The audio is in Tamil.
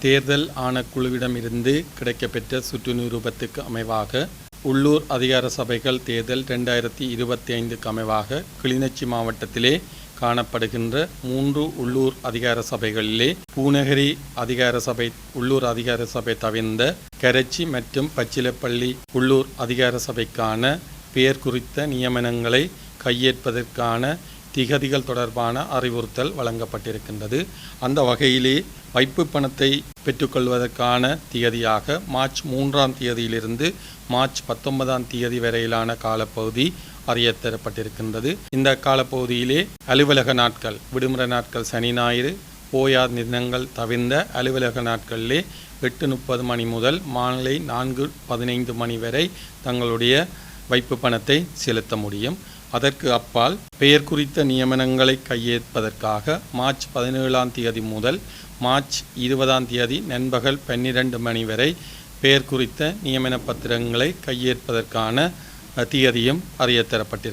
தேர்தல் ஆணைக்குழுவிடமிருந்து கிடைக்கப்பெற்ற சுற்று நிரூபத்துக்கு அமைவாக உள்ளூர் அதிகார சபைகள் தேர்தல் ரெண்டாயிரத்தி இருபத்தி ஐந்துக்கு அமைவாக கிளிநொச்சி மாவட்டத்திலே காணப்படுகின்ற மூன்று உள்ளூர் அதிகார சபைகளிலே பூநகரி அதிகார சபை உள்ளூர் அதிகார சபை தவிர்ந்த கரைச்சி மற்றும் பச்சிலப்பள்ளி உள்ளூர் அதிகார சபைக்கான பெயர் குறித்த நியமனங்களை கையேற்பதற்கான திகதிகள் தொடர்பான அறிவுறுத்தல் வழங்கப்பட்டிருக்கின்றது. அந்த வகையிலே வைப்பு பணத்தை பெற்றுக்கொள்வதற்கான திகதியாக மார்ச் மூன்றாம் தேதியிலிருந்து மார்ச் பத்தொன்பதாம் தேதி வரையிலான காலப்பகுதி அறியத்தரப்பட்டிருக்கின்றது. இந்த காலப்பகுதியிலே அலுவலக நாட்கள் விடுமுறை நாட்கள் சனி ஞாயிறு ஓயார் தினங்கள் தவிர்ந்த அலுவலக நாட்களிலே எட்டு முப்பது மணி முதல் மாலை நான்கு பதினைந்து மணி வரை தங்களுடைய வைப்பு பணத்தை செலுத்த முடியும். அதற்கு அப்பால் பெயர் குறித்த நியமனங்களை கையேற்பதற்காக மார்ச் பதினேழாம் தேதி முதல் மார்ச் இருபதாம் தேதி நண்பகல் பன்னிரண்டு மணி வரை பெயர் குறித்த நியமன பத்திரங்களை கையேற்பதற்கான தியதியும் அறியத்தரப்பட்டிருக்கிறது.